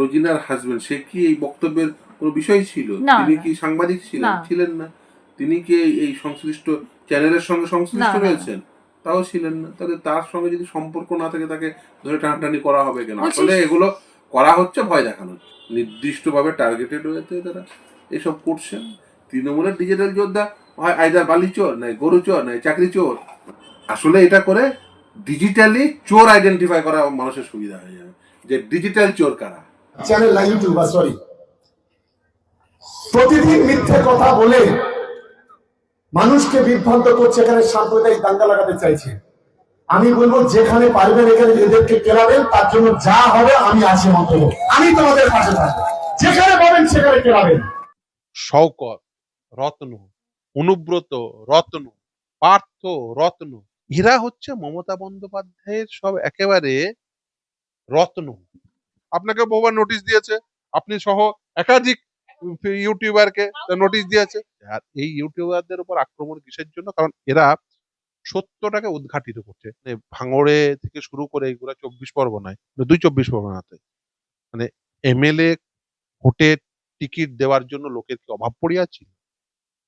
রোজিনার husband সে কি এই বক্তব্যের কোনো বিষয় ছিল? তিনি কি সাংবাদিক ছিলেন? ছিলেন না। তিনি কি এই- সংশ্লিষ্ট চ্যানেলের সঙ্গে সংশ্লিষ্ট। রয়েছেন? তাও ছিলেন না। তাহলে তার সঙ্গে যদি সম্পর্ক না থাকে তাকে ধরে টানাটানি করা হবে কেন? আসলে এগুলো করা হচ্ছে ভয় দেখানো নির্দিষ্টভাবে টার্গেটেড হয়েছে তারা এসব করছেন। তৃণমূলের ডিজিটাল যোদ্ধা হয় আইদার বালি চোর নাই গরু চোর নাই চাকরি চোর। আসলে এটা করে ডিজিটালি চোর আইডেন্টিফাই করা মানুষের সুবিধা হয়ে যাবে। যে ডিজিটাল চোর কারা? চ্যানেল না ইউটিউবার সরি প্রতিদিন মিথ্যে কথা বলে মানুষকে বিভ্রান্ত করছে, এখানে সাম্প্রদায়িক দাঙ্গা লাগাতে চাইছে। আমি বলব, যেখানে পারবেন, এখানে এদেরকে কেলাবেন তার জন্য যা হবে, আমি আছি মন্তব্য আমি তোমাদের পাশে থাকব। যেখানে পাবেন সেখানে কেলাবেন শওকত, রত্ন, অনুব্রত, রত্ন, পার্থ, রত্ন, এরা হচ্ছে মমতা বন্দ্যোপাধ্যায়ের সব একেবারে রত্ন। আপনাকে বহুবার নোটিশ দিয়েছে আপনি সহ একাধিক ইউটিউবারকে নোটিশ দিয়েছে। আর এই ইউটিউবারদের উপর আক্রমণ কিসের জন্য? কারণ এরা সত্যটাকে উদ্ঘাটিত করছে। মানে ভাঙড়ে থেকে শুরু করে এগুলা চব্বিশ পরগনায় মানে দুই চব্বিশ পরগনাতে। মানে এমএলএ ভোটে টিকিট দেওয়ার জন্য লোকের কি অভাব পড়িয়াছিল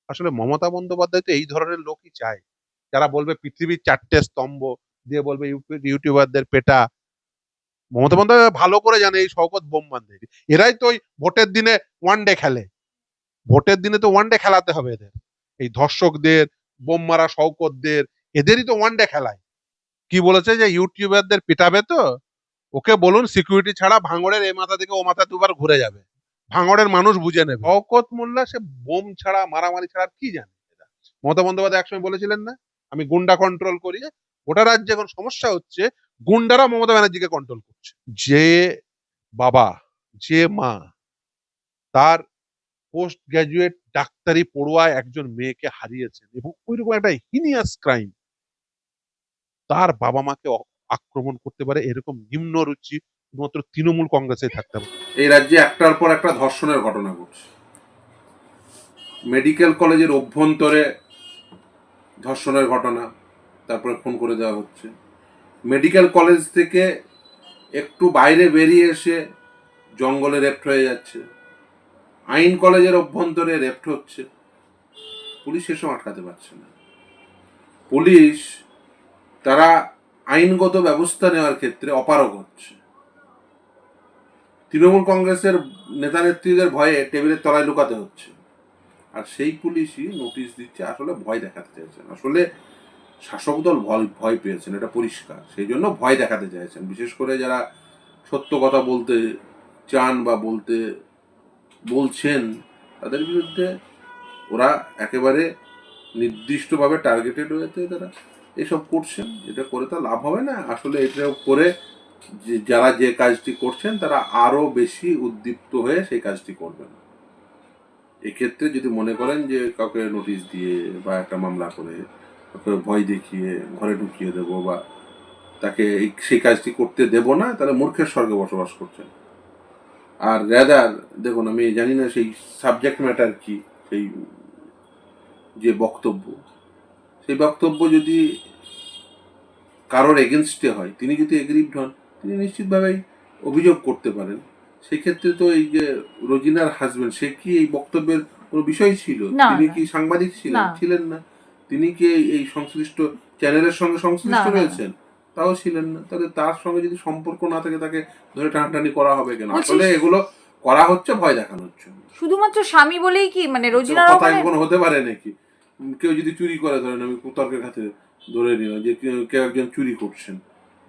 আসলে মমতা বন্দ্যোপাধ্যায় তো এই ধরনের লোকই চায়। যারা বলবে পৃথিবীর চারটে স্তম্ভ দিয়ে বলবে ইউটিউবারদের পেটা মমতা বন্দ্যোপাধ্যায় ভালো করে জানে এই শওকত বোম বান্ধে এরাই তো ওই ভোটের দিনে ওয়ান ডে খেলে। ভোটের দিনে তো ওয়ান ডে খেলাতে হবে এদের। এই ধর্ষকদের, বোম মারা শওকতদের, এদেরই তো ওয়ান ডে খেলায়। কি বলেছে যে ইউটিউবারদের পিটাবে তো? ওকে বলুন সিকিউরিটি ছাড়া ভাঙড়ের এই মাথা থেকে ও মাথা দুবার ঘুরে যাবে। ভাঙড়ের মানুষ বুঝে নেবে। শওকত মোল্লা সে বোম ছাড়া, মারামারি ছাড়া কি জানে মমতা বন্দ্যোপাধ্যায় একসময় বলেছিলেন না? আমি গুন্ডা কন্ট্রোল করি। গোটা রাজ্যে এখন সমস্যা হচ্ছে গুন্ডারা মমতা ব্যানার্জিকে কন্ট্রোল করছে। যে বাবা, যে মা, তার পোস্ট গ্রাজুয়েট ডাক্তারি পড়ুয়ায় একজন মেয়েকে হারিয়েছেন এবং ওইরকম একটা হিনিয়াস ক্রাইম তার বাবা মাকে আক্রমণ করতে পারে, এরকম নিম্ন রুচি শুধুমাত্র তৃণমূল কংগ্রেসে থাকতে পারে। এই রাজ্যে একটার পর একটা ধর্ষণের ঘটনা ঘটছে। মেডিকেল কলেজের অভ্যন্তরে ধর্ষণের ঘটনা, তারপরে ফোন করে দেওয়া হচ্ছে। মেডিকেল কলেজ থেকে একটু বাইরে বেরিয়ে এসে জঙ্গলে রেপ্ট হয়ে যাচ্ছে। আইন কলেজের অভ্যন্তরে রেপ্ট হচ্ছে। পুলিশ এসব আটকাতে পারছে না। পুলিশ তারা আইনগত ব্যবস্থা নেওয়ার ক্ষেত্রে অপারগ হচ্ছে। তৃণমূল কংগ্রেসের নেতা নেত্রীদের ভয়ে টেবিলের তলায় লুকাতে হচ্ছে। আর সেই পুলিশই নোটিশ দিচ্ছে, আসলে ভয় দেখাতে চাইছেন আসলে শাসক দল ভয় ভয় পেয়েছেন, এটা পরিষ্কার। সেই জন্য ভয় দেখাতে চাইছেন। বিশেষ করে যারা সত্য কথা বলতে চান বা বলতে বলছেন, তাদের বিরুদ্ধে ওরা একেবারে নির্দিষ্টভাবে টার্গেটেড হয়েছে তারা। এসব করছেন, এটা করে তো লাভ হবে না। আসলে এটা করে যে যারা যে কাজটি করছেন, তারা আরও বেশি উদ্দীপ্ত হয়ে সেই কাজটি করবেন। এক্ষেত্রে যদি মনে করেন যে কাউকে নোটিশ দিয়ে বা একটা মামলা করে কাউকে ভয় দেখিয়ে ঘরে ঢুকিয়ে দেব বা তাকে এই- সেই কাজটি করতে দেব না তাহলে মূর্খের স্বর্গে বসবাস করছেন। আর রেদার দেখুন আমি জানি না সেই সাবজেক্ট ম্যাটার কি সেই যে বক্তব্য। সেই বক্তব্য যদি কারোর এগেনস্টে হয় তিনি যদি এগ্রিভড হন তিনি নিশ্চিতভাবেই অভিযোগ করতে পারেন। সেক্ষেত্রে তো এই যে রোজিনার হাজবেন্ড সে কি এই বক্তব্যের কোনো বিষয় ছিল? তিনি কি সাংবাদিক ছিলেন? ছিলেন না। তিনি কি এই- সংশ্লিষ্ট চ্যানেলের সঙ্গে সংশ্লিষ্ট। রয়েছেন? তাও ছিলেন না। তাহলে তার সঙ্গে যদি সম্পর্ক না থাকে তাকে ধরে টানাটানি করা হবে কেন? আসলে এগুলো করা হচ্ছে ভয় দেখানোর জন্য। শুধুমাত্র স্বামী বলেই কি মানে রোজিনার কথা ওখানে হতে পারে নাকি? কেউ যদি চুরি করে ধরেন আমি তর্কের খাতে ধরে নিলাম যে কেউ- একজন চুরি করছেন।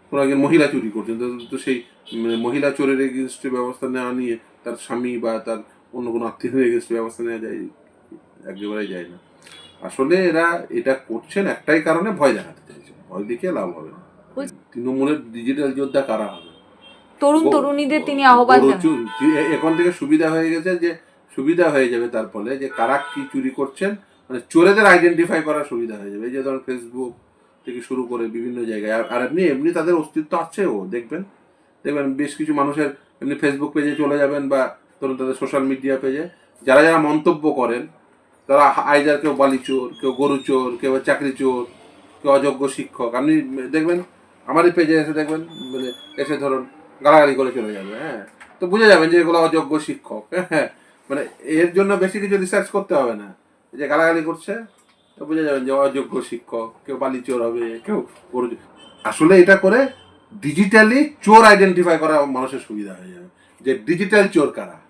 কোনো একজন মহিলা চুরি করছেন তো সেই মানে মহিলা চোরের এগেনস্টে ব্যবস্থা নেওয়া নিয়ে তার স্বামী বা তার অন্য কোনো আত্মীয়ের এগেনস্টে ব্যবস্থা নেওয়া যায় একেবারেই যায় না। আসলে এরা এটা করছেন একটাই কারণে ভয় দেখাতে চাইছে ভয় দেখিয়ে লাভ হবে না। তৃণমূলের ডিজিটাল যোদ্ধা কারা হবে? তরুণ তরুণীদের তিনি আহ্বান এখন থেকে সুবিধা হয়ে গেছে যে সুবিধা হয়ে যাবে তার ফলে যে কারা কি চুরি করছেন মানে চোরেদের আইডেন্টিফাই করার সুবিধা হয়ে যাবে। এই যে ধরুন ফেসবুক থেকে শুরু করে বিভিন্ন জায়গায়। আর- আর এমনি এমনি তাদের অস্তিত্ব আছে ও দেখবেন? দেখবেন বেশ কিছু মানুষের এমনি ফেসবুক পেজে চলে যাবেন বা ধরুন তাদের সোশ্যাল মিডিয়া পেজে যারা যারা মন্তব্য করেন তারা আইদার কেউ বালি চোর, কেউ গরু চোর, কেউ চাকরি চোর, কেউ অযোগ্য শিক্ষক। আপনি দেখবেন, আমারই পেজে এসে দেখবেন মানে এসে ধরুন গালাগালি করে চলে যাবে হ্যাঁ। তো বুঝে যাবেন যে এগুলো অযোগ্য শিক্ষক হ্যাঁ। মানে এর জন্য বেশি কিছু রিসার্চ করতে হবে না। যে গালাগালি করছে, তো বুঝে যাবেন যে অযোগ্য শিক্ষক, কেউ বালি চোর হবে, কেউ গরু। আসলে এটা করে ডিজিটালি চোর আইডেন্টিফাই করা মানুষের সুবিধা হয়ে যাবে। যে ডিজিটাল চোর কারা?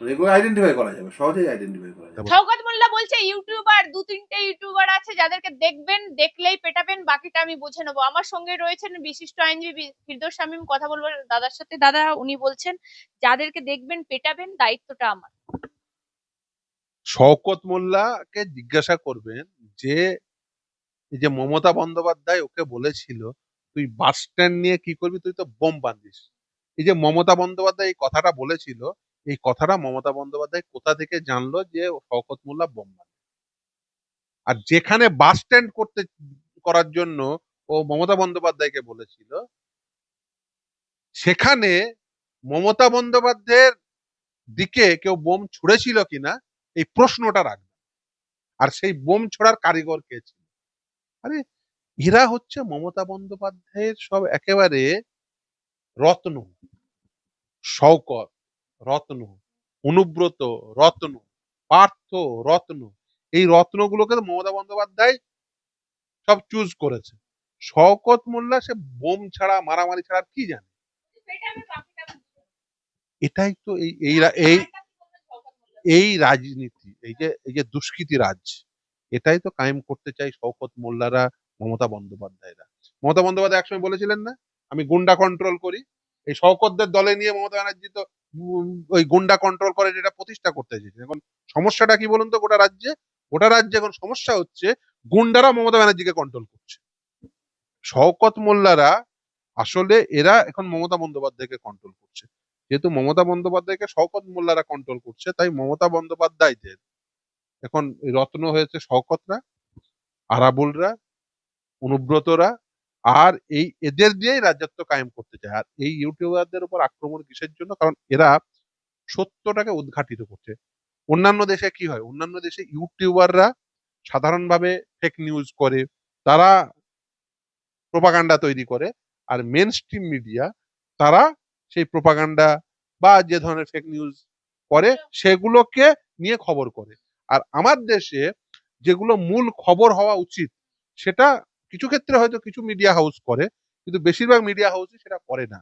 এগুলো আইডেন্টিফাই করা যাবে সহজেই আইডেন্টিফাই করা যাবে। শওকত মোল্লা বলছে ইউটিউবার দু তিনটে ইউটিউবার আছে যাদেরকে দেখবেন দেখলেই পেটাবেন বাকিটা আমি বুঝে নেব। আমার সঙ্গে রয়েছেন বিশিষ্ট আইনজীবী ফিরদৌস শামীম কথা বলব দাদার সাথে দাদা উনি বলছেন যাদেরকে দেখবেন পেটাবেন দায়িত্বটা আমার। শওকত মোল্লাকে জিজ্ঞাসা করবেন যে এই যে মমতা বন্দ্যোপাধ্যায় ওকে বলেছিল তুই বাস স্ট্যান্ড নিয়ে কি করবি তুই তো বোম বাঁধিস। এই যে মমতা বন্দ্যোপাধ্যায় এই কথাটা বলেছিল এই কথাটা মমতা বন্দ্যোপাধ্যায় কোথা থেকে জানলো যে শওকত মোল্লা বোম আর যেখানে বাস স্ট্যান্ড করতে, করার জন্য ও মমতা বন্দ্যোপাধ্যায়কে বলেছিল, সেখানে মমতা বন্দ্যোপাধ্যায়ের দিকে কেউ বোম ছুড়েছিল কিনা, এই প্রশ্নটা রাখবে। আর সেই বোম ছোড়ার কারিগর কে ছিল? আরে, এরা হচ্ছে মমতা বন্দ্যোপাধ্যায়ের সব একেবারে রত্ন, শওকত। রত্ন অনুব্রত রত্ন পার্থ রত্ন। এই রত্নগুলোকে মমতা বন্দ্যোপাধ্যায় সব চুজ করেছে। শওকত মোল্লা সে বোম ছাড়া মারামারি ছাড়া কি জানে? এটাই তো এই এই এই রাজনীতি এই যে এই যে দুষ্কৃতি রাজ এটাই তো কায়েম করতে চাই শওকত মোল্লারা মমতা বন্দ্যোপাধ্যায়রা। মমতা বন্দ্যোপাধ্যায় একসময় বলেছিলেন না? আমি গুন্ডা কন্ট্রোল করি। এই শওকতদের দলে নিয়ে মমতা ব্যানার্জি তো ওই গুন্ডা কন্ট্রোল করে যেটা প্রতিষ্ঠা করতে চেয়েছেন এখন সমস্যাটা কি বলুন তো? গোটা রাজ্যে গোটা রাজ্যে এখন সমস্যা হচ্ছে গুন্ডারা মমতা ব্যানার্জিকে কন্ট্রোল করছে। শওকত মোল্লারা আসলে এরা এখন মমতা বন্দ্যোপাধ্যায়কে কন্ট্রোল করছে। যেহেতু মমতা বন্দ্যোপাধ্যায়কে শওকত মোল্লারা কন্ট্রোল করছে, তাই মমতা বন্দ্যোপাধ্যায়দের এখন রত্ন হয়েছে শওকতরা, আরাবুলরা, অনুব্রতরা আর এই এদের দিয়েই রাজত্ব কায়েম করতে চায়। আর এই ইউটিউবারদের উপর আক্রমণ কিসের জন্য? কারণ এরা সত্যটাকে উদ্ঘাটিত করছে। অন্যান্য দেশে কি হয়? অন্যান্য দেশে ইউটিউবাররা সাধারণভাবে ফেক নিউজ করে, তারা প্রোপাগান্ডা তৈরি করে, আর মেন স্ট্রিম মিডিয়া তারা সেই প্রোপাগান্ডা বা যে ধরনের ফেক নিউজ করে, সেগুলোকে নিয়ে খবর করে। আর আমার দেশে যেগুলো মূল খবর হওয়া উচিত, সেটা কিছু ক্ষেত্রে হয়তো কিছু মিডিয়া হাউস করে, কিন্তু বেশিরভাগ মিডিয়া হাউসই সেটা করে না।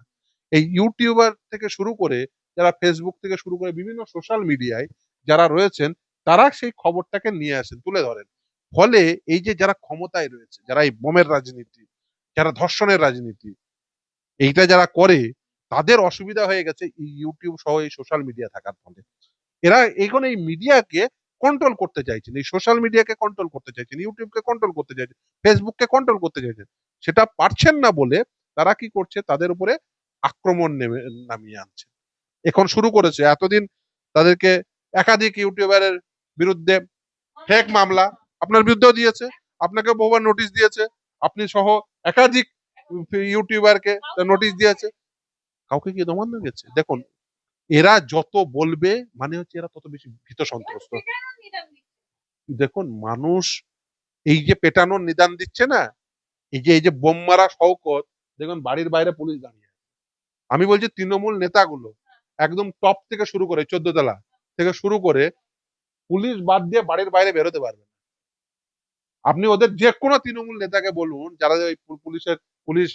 এই ইউটিউবার থেকে শুরু করে, যারা ফেসবুক থেকে শুরু করে বিভিন্ন সোশ্যাল মিডিয়ায় যারা রয়েছেন, তারা সেই খবরটাকে নিয়ে আসেন, তুলে ধরেন। ফলে এই যে যারা ক্ষমতায় রয়েছে, যারা এই বোমের রাজনীতি, যারা ধর্ষণের রাজনীতি, এইটা যারা করে, তাদের অসুবিধা হয়ে গেছে ইউটিউব সহ এই সোশ্যাল মিডিয়া থাকার ফলে। এরা এখন এই মিডিয়াকে কন্ট্রোল করতে চাইছেন, এই সোশ্যাল মিডিয়াকে কন্ট্রোল করতে চাইছেন ইউটিউবকে কন্ট্রোল করতে চাইছেন ফেসবুককে কন্ট্রোল করতে চাইছেন, সেটা পারছেন না বলে তারা কি করছে? তাদের উপরে আক্রমণ নেমে, নামিয়ে আনছে। এখন শুরু করেছে, এতদিন তাদেরকে একাধিক ইউটিউবারের বিরুদ্ধে ফেক মামলা আপনার বিরুদ্ধেও দিয়েছে, আপনাকে বহুবার নোটিশ দিয়েছে, আপনি সহ একাধিক ইউটিউবারকে নোটিশ দিয়েছে, কাউকে কি দমানো গেছে? দেখুন এরা যত বলবে মানে হচ্ছে এরা তত বেশি ভীত সন্ত্রস্ত। দেখুন মানুষ এই যে পেটানোর নিদান দিচ্ছে না এই যে এই যে বোম মারা শওকত দেখুন বাড়ির বাইরে পুলিশ দাঁড়িয়ে আছে। আমি বলছি তৃণমূল নেতাগুলো একদম টপ থেকে শুরু করে চোদ্দ তলা থেকে শুরু করে পুলিশ বাদ দিয়ে বাড়ির বাইরে বেরোতে পারবে না। আপনি ওদের যে কোনো তৃণমূল নেতাকে বলুন যারা ওই পুলিশের পুলিশ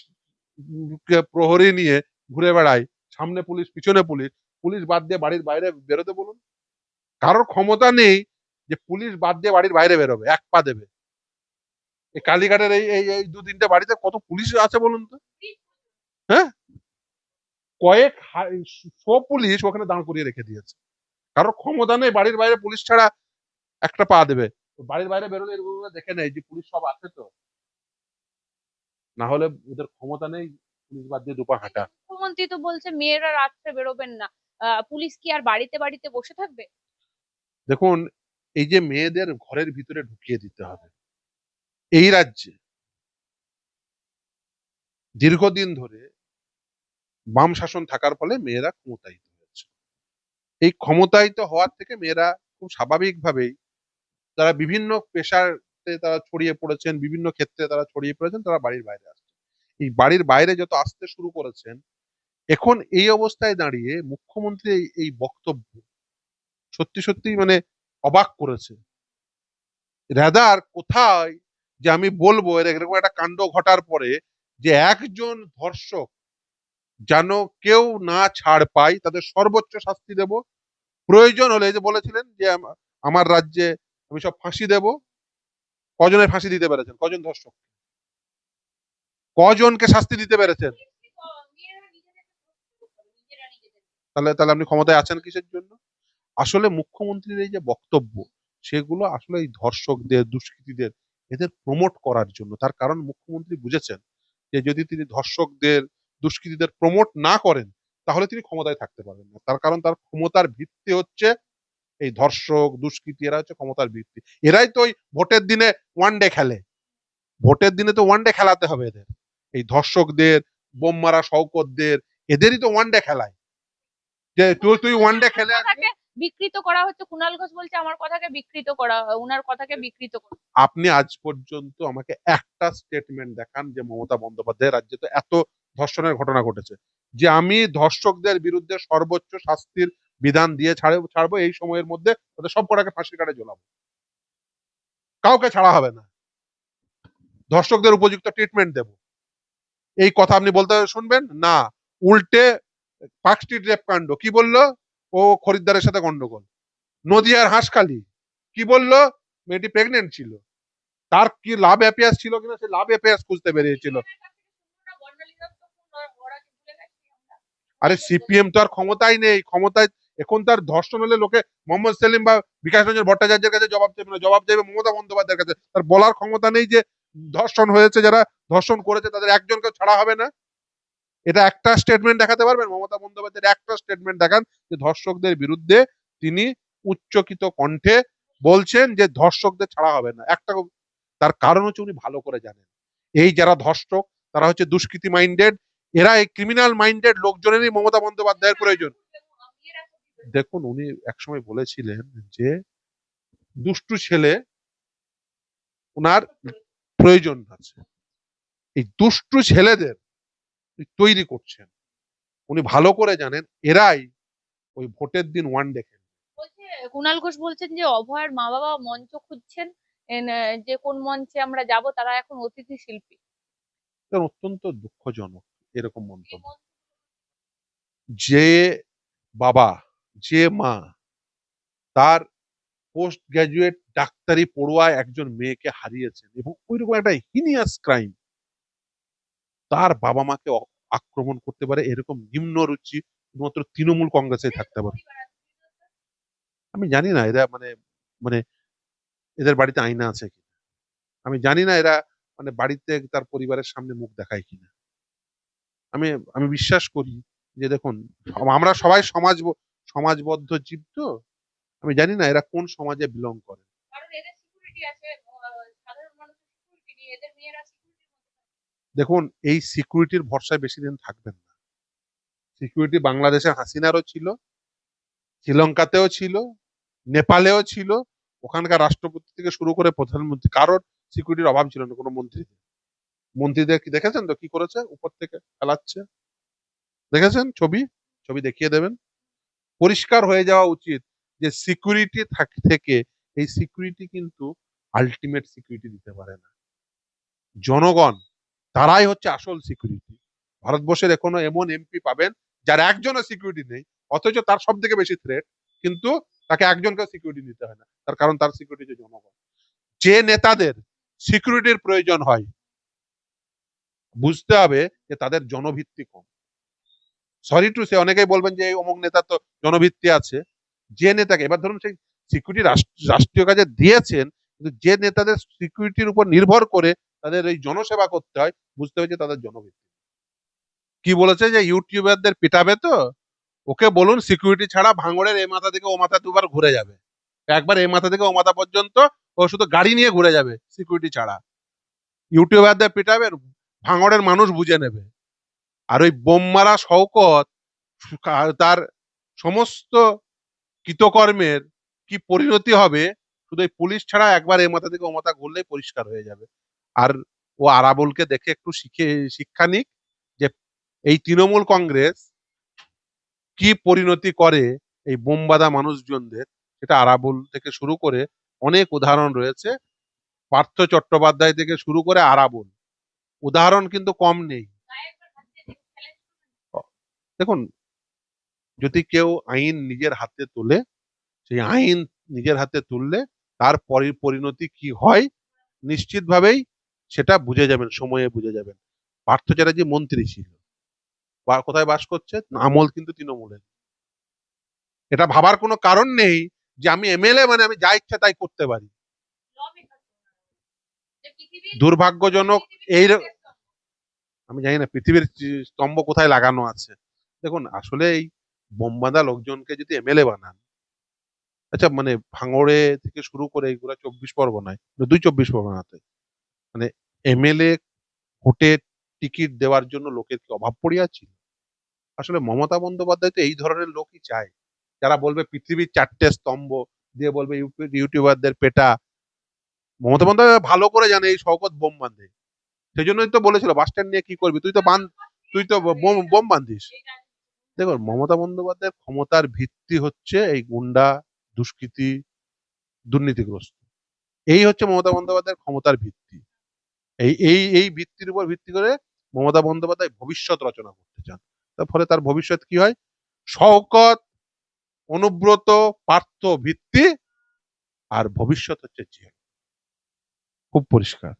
প্রহরী নিয়ে ঘুরে বেড়ায় সামনে পুলিশ পিছনে পুলিশ পুলিশ বাদ দিয়ে বাড়ির বাইরে বেরোতে বলুন। কারোর ক্ষমতা নেই যে পুলিশ বাদ দিয়ে বাড়ির বাইরে বেরোবে, এক পা দেবে। এই কালীঘাটের এই এই দু তিনটে বাড়িতে কত পুলিশ আছে বলুন তো? হ্যাঁ? কয়েক শো পুলিশ ওখানে দাঁড় করিয়ে রেখে দিয়েছে। কারোর ক্ষমতা নেই বাড়ির বাইরে পুলিশ ছাড়া একটা পা দেবে। বাড়ির বাইরে বেরোলে এরকম দেখে নেই যে পুলিশ সব আছে তো। না হলে ওদের ক্ষমতা নেই পুলিশ বাদ দিয়ে দুপা হাঁটা। মুখ্যমন্ত্রী তো বলছে, মেয়েরা রাত্রে বেরোবেন না। পুলিশ কি আর বাড়িতে বাড়িতে বসে থাকবে? দেখুন, এই যে মেয়েদের ঘরের ভিতরে ঢুকিয়ে দিতে হবে। এই রাজ্যে দীর্ঘদিন ধরে বাম শাসন থাকার ফলে মেয়েরা ক্ষমতায়িত হয়েছে। এই ক্ষমতায়িত হওয়ার থেকে মেয়েরা খুব স্বাভাবিকভাবেই তারা বিভিন্ন পেশাতে তারা ছড়িয়ে পড়েছেন, বিভিন্ন ক্ষেত্রে তারা ছড়িয়ে পড়েছেন, তারা বাড়ির বাইরে আসছে। এই বাড়ির বাইরে যত আসতে শুরু করেছেন এখন এই অবস্থায় দাঁড়িয়ে মুখ্যমন্ত্রী এই- বক্তব্য সত্যি সত্যি মানে অবাক করেছে। রাদার কোথায় যে আমি বলব এরকম একটা কাণ্ড ঘটার পরে যে একজন ধর্ষক যেন কেউ না ছাড় পায়, তাদের সর্বোচ্চ শাস্তি দেব। প্রয়োজন হলে যে বলেছিলেন যে আমার রাজ্যে আমি সব ফাঁসি দেব। কজনের ফাঁসি দিতে পেরেছেন? কজন ধর্ষক কজনকে শাস্তি দিতে পেরেছেন? তাহলে তাহলে আপনি ক্ষমতায় আছেন কিসের জন্য? আসলে মুখ্যমন্ত্রীর এই যে বক্তব্য, সেগুলো আসলে এই ধর্ষকদের, দুষ্কৃতীদের, এদের প্রমোট করার জন্য। তার কারণ মুখ্যমন্ত্রী বুঝেছেন যে যদি তিনি ধর্ষকদের, দুষ্কৃতীদের প্রমোট না করেন, তাহলে তিনি ক্ষমতায় থাকতে পারবেন না। তার কারণ তার ক্ষমতার ভিত্তি হচ্ছে এই ধর্ষক, দুষ্কৃতী, এরা হচ্ছে ক্ষমতার ভিত্তি। এরাই তো ওই ভোটের দিনে ওয়ান ডে খেলে। ভোটের দিনে তো ওয়ান ডে খেলাতে হবে এদের। এই ধর্ষকদের, বোম মারা শওকতদের, এদেরই তো ওয়ান ডে খেলায়। যে তুই তুই ওয়ান ডে খেলে আসবি। বিকৃত করা হচ্ছে। কুণাল ঘোষ বলছে আমার কথাকে বিকৃত করা উনার কথাকে বিকৃত করা আপনি আজ পর্যন্ত আমাকে একটা স্টেটমেন্ট দেখান যে মমতা বন্দ্যোপাধ্যায় রাজ্যে তো এত ধর্ষণের ঘটনা ঘটেছে। যে আমি ধর্ষকদের বিরুদ্ধে সর্বোচ্চ শাস্তির বিধান দিয়ে ছাড়ে ছাড়বো এই সময়ের মধ্যে ওদের সব কটাকে ফাঁসির কাটে ঝোলাবো। কাউকে ছাড়া হবে না। ধর্ষকদের উপযুক্ত ট্রিটমেন্ট দেব। এই কথা আপনি বলতে শুনবেন? না। উল্টে পার্ক স্ট্রিট রেপ কাণ্ড। কি বলল? ও খরিদ্দারের সাথে গন্ডগোল। নদিয়ার হাঁসখালি। কি বলল? মেয়েটি প্রেগনেন্ট ছিল। তার কি লাভ অ্যাপিয়াস ছিল কিনা সে লাভ অ্যাপিয়াস খুঁজতে বেরিয়েছিল। আরে সিপিএম তো আর ক্ষমতায় নেই। ক্ষমতায় এখন তার ধর্ষণ হলে লোকে মোহাম্মদ সেলিম বা বিকাশ রঞ্জন ভট্টাচার্যের কাছে জবাব চাইবে না। জবাব চাইবে মমতা বন্দ্যোপাধ্যায়ের কাছে। তার বলার ক্ষমতা নেই যে ধর্ষণ হয়েছে, যারা ধর্ষণ করেছে, তাদের একজনকে ছাড়া হবে না। এটা একটা স্টেটমেন্ট দেখাতে পারবেন? মমতা বন্দ্যোপাধ্যায়ের একটা স্টেটমেন্ট দেখান যে ধর্ষকদের বিরুদ্ধে তিনি উচ্চকিত কণ্ঠে বলছেন যে ধর্ষকদের ছাড়া হবে না। একটা তার কারণ হচ্ছে উনি ভালো করে জানেন। এই যারা ধর্ষক, তারা হচ্ছে দুষ্কৃতি মাইন্ডেড এরা এই ক্রিমিনাল মাইন্ডেড লোকজনেরই মমতা বন্দ্যোপাধ্যায়ের প্রয়োজন। দেখুন, উনি একসময় বলেছিলেন যে দুষ্টু ছেলে ওনার প্রয়োজন আছে। এই দুষ্টু ছেলেদের তৈরি করছেন। উনি ভালো করে জানেন এরাই ওই ভোটের দিন ওয়ান খেলে কুণাল ঘোষ বলছেন যে অভয়ের মা বাবা মঞ্চ খুঁজছেন যে কোন মঞ্চে আমরা যাব তারা এখন অতিথি শিল্পী। অত্যন্ত দুঃখজনক এরকম মন্তব্য। যে বাবা যে মা তার পোস্ট গ্রাজুয়েট ডাক্তারি পড়ুয়ায় একজন মেয়েকে হারিয়েছেন এবং ওইরকম একটা হিনিয়াস ক্রাইম তার বাবা মাকে আক্রমণ করতে পারে, এরকম নিম্ন রুচি শুধুমাত্র তৃণমূল কংগ্রেসে থাকতে পারে। আমি জানি না এরা মানে মানে এদের বাড়িতে আয়না আছে কি আমি জানি না এরা মানে বাড়িতে তার পরিবারের সামনে মুখ দেখায় কিনা। আমি আমি বিশ্বাস করি যে দেখুন আমরা সবাই সমাজ সমাজবদ্ধ জীব তো। আমি জানি না এরা কোন সমাজে বিলং করে। কারণ এদের সিকিউরিটি আছে সাধারণ মানুষের সিকিউরিটি এদের মেয়েরা দেখুন, এই সিকিউরিটির ভরসায় বেশি দিন থাকবেন না। সিকিউরিটি বাংলাদেশে হাসিনারও ছিল, শ্রীলঙ্কাতেও ছিল, নেপালেও ছিল, ওখানকার রাষ্ট্রপতি থেকে শুরু করে প্রধানমন্ত্রী, কারোর সিকিউরিটির অভাব ছিল না, কোনো মন্ত্রীদের। মন্ত্রীদের কি, দেখেছেন তো কি করেছে? উপর থেকে খেলাচ্ছে দেখেছেন ছবি? ছবি দেখিয়ে দেবেন। পরিষ্কার হয়ে যাওয়া উচিত যে সিকিউরিটি থেকে এই সিকিউরিটি কিন্তু আলটিমেট সিকিউরিটি দিতে পারে না। জনগণ তারাই হচ্ছে আসল সিকিউরিটি ভারতবর্ষের এখনও এমন এমপি পাবেন যার একজনও সিকিউরিটি নেই, অথচ তার সব থেকে বেশি থ্রেট কিন্তু তাকে একজনকে সিকিউরিটি দিতে হয় না। তার কারণ তার সিকিউরিটি হচ্ছে জনগণ। যে নেতাদের সিকিউরিটির প্রয়োজন হয়, বুঝতে হবে যে তাদের জনভিত্তি কম। সরি টু সে অনেকেই বলবেন যে এই অমুক নেতা তো জনভিত্তি আছে। যে নেতাকে, এবার ধরুন সেই সিকিউরিটি রাষ্ট্রীয় কাজে দিয়েছেন, কিন্তু যে নেতাদের সিকিউরিটির উপর নির্ভর করে তাদের এই জনসেবা করতে হয়, বুঝতে যে তাদের জনভিত্তি কি বলেছে যে ইউটিউবারদের পিটাবে তো? ওকে বলুন সিকিউরিটি ছাড়া ভাঙড়ের এই মাথা থেকে ও মাথা দুবার ঘুরে যাবে। একবার এই মাথা থেকে ও মাথা পর্যন্ত ও শুধু গাড়ি নিয়ে ঘুরে যাবে সিকিউরিটি ছাড়া। ইউটিউবারদের পিটাবে, ভাঙড়ের মানুষ বুঝে নেবে। আর ওই বোম মারা শওকত তার সমস্ত কৃতকর্মের কি পরিণতি হবে? শুধু পুলিশ ছাড়া একবার এই মাথা থেকে ও মাথা ঘুরলেই পরিষ্কার হয়ে যাবে। আর ও আরাবলকে দেখে একটু শিখে, শিক্ষা নিক যে এই তৃণমূল কংগ্রেস কি পরিণতি করে এই বোমবাদা মানুষজনদের। সেটা আরাবল থেকে শুরু করে অনেক উদাহরণ রয়েছে। পার্থ চট্টোপাধ্যায় থেকে শুরু করে আরাবল। উদাহরণ কিন্তু কম নেই। দেখুন, যদি কেউ আইন নিজের হাতে তোলে, সেই আইন নিজের হাতে তুললে তার পরিণতি কি হয়? নিশ্চিতভাবেই সেটা বুঝে যাবেন, সময়ে বুঝে যাবেন। পার্থ চ্যাটার্জি মন্ত্রী ছিল। বা কোথায় বাস করছে? আমল কিন্তু তৃণমূলের। এটা ভাবার কোনো কারণ নেই যে আমি এমএলএ মানে আমি যা ইচ্ছা তাই করতে পারি। দুর্ভাগ্যজনক এই আমি জানি না, পৃথিবীর স্তম্ভ কোথায় লাগানো আছে। দেখুন, আসলে এই বোমবাঁধা লোকজনকে যদি এমএলএ বানান আচ্ছা মানে ভাঙড়ে থেকে শুরু করে এইগুলা চব্বিশ পরগনায়, দুই চব্বিশ পরগনাতে মানে এমএলএ ভোটে টিকিট দেওয়ার জন্য লোকের কি অভাব পড়িয়াছিল আসলে মমতা বন্দ্যোপাধ্যায় তো এই ধরনের লোকই চায়। যারা বলবে পৃথিবীর চারটে স্তম্ভ দিয়ে বলবে ইউটিউবারদের পেটা। মমতা বন্দ্যোপাধ্যায় ভালো করে জানে এই শওকত বোম বাঁধে। সেই জন্যই তো বলেছিল, বাস স্ট্যান্ড নিয়ে কি করবি? তুই তো বান তুই তো বোম বাঁধিস। দেখুন, মমতা বন্দ্যোপাধ্যায়ের ক্ষমতার ভিত্তি হচ্ছে এই গুন্ডা, দুষ্কৃতি, দুর্নীতিগ্রস্ত। এই হচ্ছে মমতা বন্দ্যোপাধ্যায়ের ক্ষমতার ভিত্তি। এই এই এই ভিত্তির উপর ভিত্তি করে মমতা বন্দ্যোপাধ্যায় ভবিষ্যৎ রচনা করতে চান। তার ফলে তার ভবিষ্যৎ কি হয়? শওকত, অনুব্রত, পার্থ ভিত্তি আর ভবিষ্যৎ হচ্ছে জেল খুব পরিষ্কার।